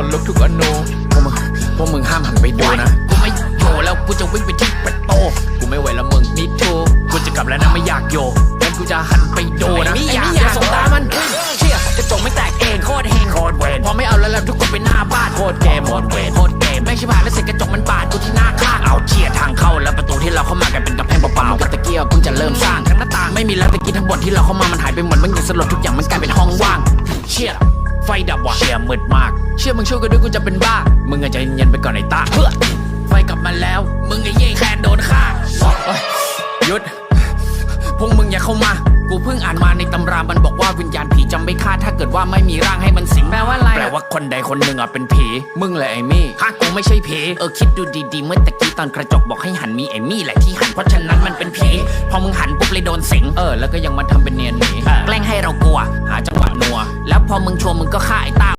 คนลุกทุกอนูพวกมึงพวกมึงห้ามหันไปดูนะ กูไม่โยแล้วกูจะวิ่งไปที่ประตูกูไม่ไหวแล้วมึงมีทูกูจะกลับแล้วนะไม่อยากโยงั้นกูจะหันไปดูนะไม่อยากอย่าสบตามันเชี่ยกระจกไม่แตกเองโคตรเฮงโคตรเวรพอไม่เอาแล้วแล้วทุกคนไปหน้าบ้านโคตรเกมโคตรเวรโคตรเกมแม่งชิบหายแล้วเสร็จกระจกมันบาดกูที่หน้าข้างเอาเชี่ยทางเข้าแล้วประตูที่เราเข้ามากันเป็นกำแพงเปล่าๆกับตะเกียบเพิ่งจะเริ่มสร้างทั้งหน้าต่างไม่มีแล้วตะกี้ทั้งบนที่เราเข้ามามันหายไปหมดมันยังสลดทุกอย่างมันกลายเป็นห้องว่างเชี่ยไฟ ดับว่ะเชี่ยมืดมาก เชี่ยมึงช่วยกันด้วยกูจะเป็นบ้า มึงอะใจเย็นๆไปก่อนไอ้ตาเพื่อไฟกลับมาแล้ว มึงไอ้เย่แคนโดนฆ่าเอ้ยหยุด พวกมึงอย่าเข้ามากูเพิ่งอ่านมาในตำรา มันบอกว่าวิญญาณผีจะไม่ฆ่าถ้าเกิดว่าไม่มีร่างให้มันสิงแปลว่าอะไร แปลว่าคนใดคนหนึ่งอะเป็นผี มึงแหละไอ้มี่ฮะกูไม่ใช่ผี เออคิดดูดีๆ เมื่อตะกี้ตอนกระจกบอกให้หันมีไอ้มี่แหละที่หันเพราะฉะนั้นมันเป็นผี พอมึงหันปุ๊บเลยโดนสิง เออแล้วก็ยังมาทำเป็นเนียนหนีแกล้ง พอมึงชัวร์มึงก็ฆ่าไอ้ตา